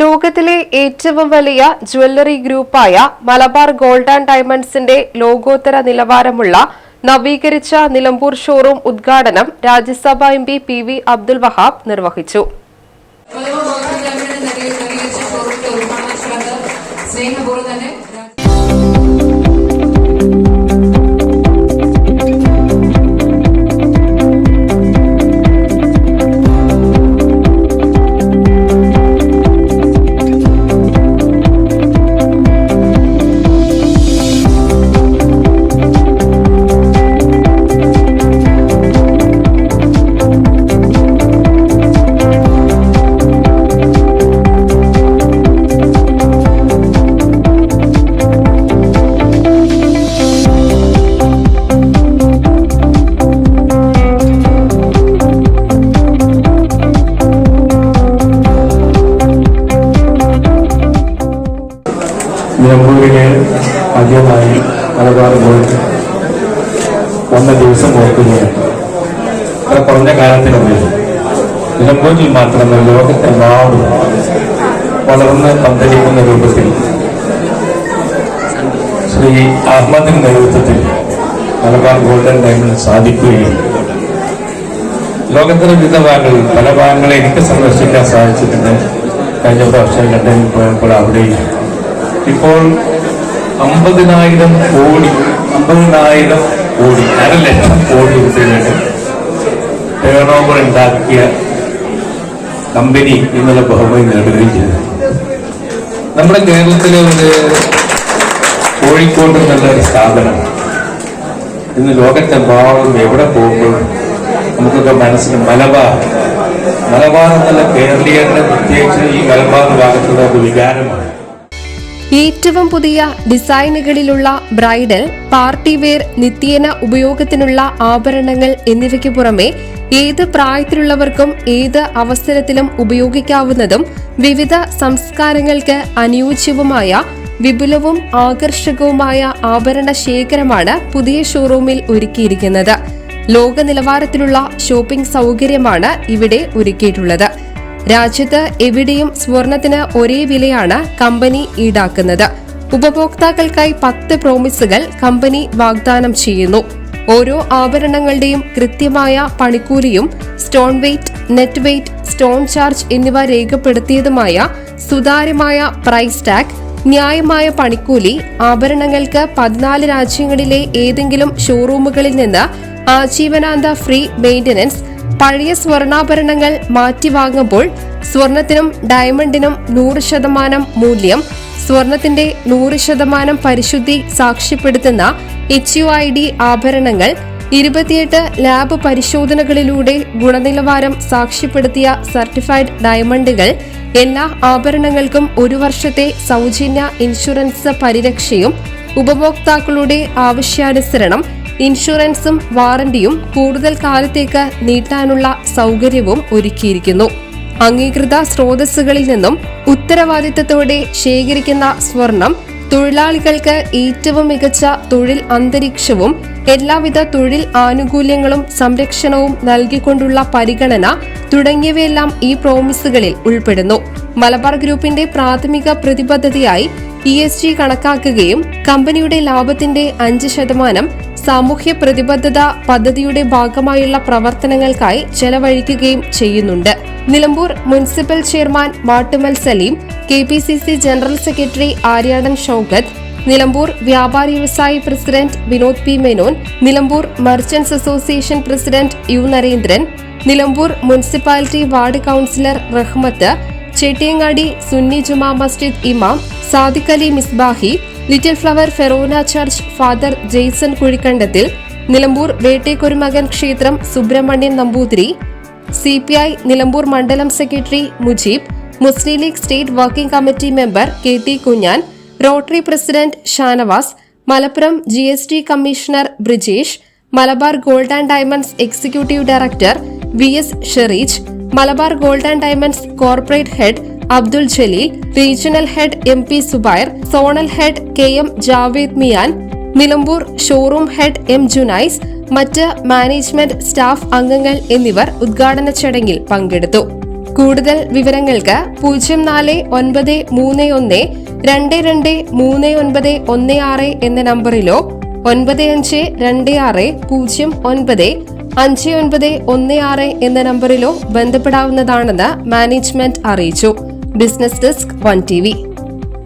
ലോകത്തിലെ ഏറ്റവും വലിയ ജ്വല്ലറി ഗ്രൂപ്പായ മലബാർ ഗോൾഡ് ആൻഡ് ഡയമണ്ട്സിന്റെ ലോകോത്തര നിലവാരമുള്ള നവീകരിച്ച നിലമ്പൂർ ഷോറൂം ഉദ്ഘാടനം Rajya Sabha M P P V Abdul Wahab നിർവഹിച്ചു. സ്നേഹപൂർവം തന്നെ നിലമ്പൂരിലെ ആദ്യമായി ഗോൾഡ് വന്ന ദിവസം ഓർക്കുകയാണ്. അത്ര കുറഞ്ഞ കാലത്തിനുള്ളിൽ നിലമ്പൂരിൽ മാത്രമല്ല ലോകത്തെല്ലാവരും വളർന്ന് പന്തലിക്കുന്ന രൂപത്തിൽ ശ്രീ അഹമ്മദിന്റെ നേതൃത്വത്തിൽ മലബാർ ഗോൾഡൻ ഡയമണ്ട് സാധിക്കുകയും ലോകത്തിന്റെ വിവിധ ഭാഗങ്ങളിൽ പല ഭാഗങ്ങളെ എനിക്ക് സന്ദർശിക്കാൻ സാധിച്ചിട്ടുണ്ട്. കഴിഞ്ഞ പ്രാവശ്യം ലണ്ടനിൽ പോയപ്പോൾ അവിടെയും ഇപ്പോൾ അമ്പതിനായിരം കോടി അമ്പതിനായിരം കോടി അര ലക്ഷം കോടി രൂപയുടെ ടേൺ ഓവർ ഉണ്ടാക്കിയ കമ്പനി എന്നുള്ള ബഹുമതി നേടുകയും ചെയ്തു. നമ്മുടെ കേരളത്തിലെ ഒരു കോഴിക്കോട് എന്നുള്ള ഒരു സ്ഥാപനം ഇന്ന് ലോകത്തെമ്പാടും എവിടെ പോകുമ്പോഴും നമുക്കൊക്കെ മനസ്സിന് മലബാർ മലബാർ എന്നുള്ള കേരളീയരുടെ പ്രത്യേകിച്ച് ഈ മലബാർ ഭാഗത്തുള്ള ഒരു വികാരമാണ്. ഏറ്റവും പുതിയ ഡിസൈനുകളിലുള്ള ബ്രൈഡൽ പാർട്ടി വെയർ നിത്യേന ഉപയോഗത്തിനുള്ള ആഭരണങ്ങൾ എന്നിവയ്ക്ക് പുറമെ ഏത് പ്രായത്തിലുള്ളവർക്കും ഏത് അവസരത്തിലും ഉപയോഗിക്കാവുന്നതും വിവിധ സംസ്കാരങ്ങൾക്ക് അനുയോജ്യവുമായ വിപുലവും ആകർഷകവുമായ ആഭരണ ശേഖരമാണ് പുതിയ ഷോറൂമിൽ ഒരുക്കിയിരിക്കുന്നത്. ലോക നിലവാരത്തിലുള്ള ഷോപ്പിംഗ് സൗകര്യമാണ് ഇവിടെ ഒരുക്കിയിട്ടുള്ളത്. രാജ്യത്ത് എവിടെയും സ്വർണത്തിന് ഒരേ വിലയാണ് കമ്പനി ഈടാക്കുന്നത്. ഉപഭോക്താക്കൾക്കായി പത്ത് പ്രോമിസുകൾ കമ്പനി വാഗ്ദാനം ചെയ്യുന്നു. ഓരോ ആഭരണങ്ങളുടെയും കൃത്യമായ പണിക്കൂലിയും stone weight net weight stone charge എന്നിവ രേഖപ്പെടുത്തിയതുമായ സുതാര്യമായ പ്രൈസ് ടാഗ് ന്യായമായ പണിക്കൂലി ആഭരണങ്ങൾക്ക് പതിനാല് രാജ്യങ്ങളിലെ ഏതെങ്കിലും ഷോറൂമുകളിൽ നിന്ന് ആജീവനാന്ത ഫ്രീ മെയിന്റനൻസ് പഴയ സ്വർണാഭരണങ്ങൾ മാറ്റിവാങ്ങുമ്പോൾ സ്വർണത്തിനും ഡയമണ്ടിനും നൂറ് ശതമാനം മൂല്യം സ്വർണത്തിന്റെ നൂറ് ശതമാനം പരിശുദ്ധി സാക്ഷ്യപ്പെടുത്തുന്ന എച്ച് യു ഐ ഡി ആഭരണങ്ങൾ ഇരുപത്തിയെട്ട് ലാബ് പരിശോധനകളിലൂടെ ഗുണനിലവാരം സാക്ഷ്യപ്പെടുത്തിയ സർട്ടിഫൈഡ് ഡയമണ്ടുകൾ എല്ലാ ആഭരണങ്ങൾക്കും ഒരു വർഷത്തെ സൗജന്യ ഇൻഷുറൻസ് പരിരക്ഷയും ഉപഭോക്താക്കളുടെ ആവശ്യാനുസരണം ഇൻഷുറൻസും വാറന്റിയും കൂടുതൽ കാലത്തേക്ക് നീട്ടാനുള്ള സൗകര്യവും ഒരുക്കിയിരിക്കുന്നു. അംഗീകൃത സ്രോതസ്സുകളിൽ നിന്നും ഉത്തരവാദിത്തത്തോടെ ശേഖരിക്കുന്ന സ്വർണം തൊഴിലാളികൾക്ക് ഏറ്റവും മികച്ച തൊഴിൽ അന്തരീക്ഷവും എല്ലാവിധ തൊഴിൽ ആനുകൂല്യങ്ങളും സംരക്ഷണവും നൽകിക്കൊണ്ടുള്ള പരിഗണന തുടങ്ങിയവയെല്ലാം ഈ പ്രോമിസുകളിൽ ഉൾപ്പെടുന്നു. മലബാർ ഗ്രൂപ്പിന്റെ പ്രാഥമിക പ്രതിബദ്ധതയായി ഇ എസ് ജി കണക്കാക്കുകയും കമ്പനിയുടെ ലാഭത്തിന്റെ അഞ്ച് ശതമാനം സാമൂഹ്യ പ്രതിബദ്ധത പദ്ധതിയുടെ ഭാഗമായുള്ള പ്രവർത്തനങ്ങൾക്കായി ചെലവഴിക്കുകയും ചെയ്യുന്നുണ്ട്. Nilambur municipal chairman Mattummal Saleem K P C C general secretary Aryadan Shoukath Nilambur വ്യാപാരി വ്യവസായി president Vinod P Menon Nilambur merchants association president U Narendran Nilambur municipality ward councillor Rahmath Chettiyangadi Sunni Juma Masjid ഇമാം Sadiq Ali Misbahi little flower forane church father Jaison Kuzhikandathil Nilambur Vettakkorumakan ക്ഷേത്രം Subrahmanyan Namboothiri C P I Nilambur മണ്ഡലം secretary Mujeeb Muslim League state working committee member K T Kunjan rotary president Shanavas Malappuram G S T commissioner Brijesh Malabar gold and diamonds executive director V S Shereej Malabar gold and diamonds corporate head Abdul Jaleel regional head M P Subair zonal head K M Javed Miyan Nilambur showroom head M Junais മറ്റ് management staff അംഗങ്ങൾ എന്നിവർ ഉദ്ഘാടന ചടങ്ങിൽ പങ്കെടുത്തു. കൂടുതൽ വിവരങ്ങൾക്ക് പൂജ്യം നാല് ഒൻപത് മൂന്ന് ഒന്ന് രണ്ട് രണ്ട് മൂന്ന് ഒൻപത് ഒന്ന് ആറ് എന്ന നമ്പറിലോ ഒൻപത് അഞ്ച് രണ്ട് ആറ് പൂജ്യം ഒൻപത് അഞ്ച് ഒൻപത് ഒന്ന് ആറ് എന്ന നമ്പറിലോ ബന്ധപ്പെടാവുന്നതാണെന്ന് മാനേജ്മെന്റ് അറിയിച്ചു. Business desk one T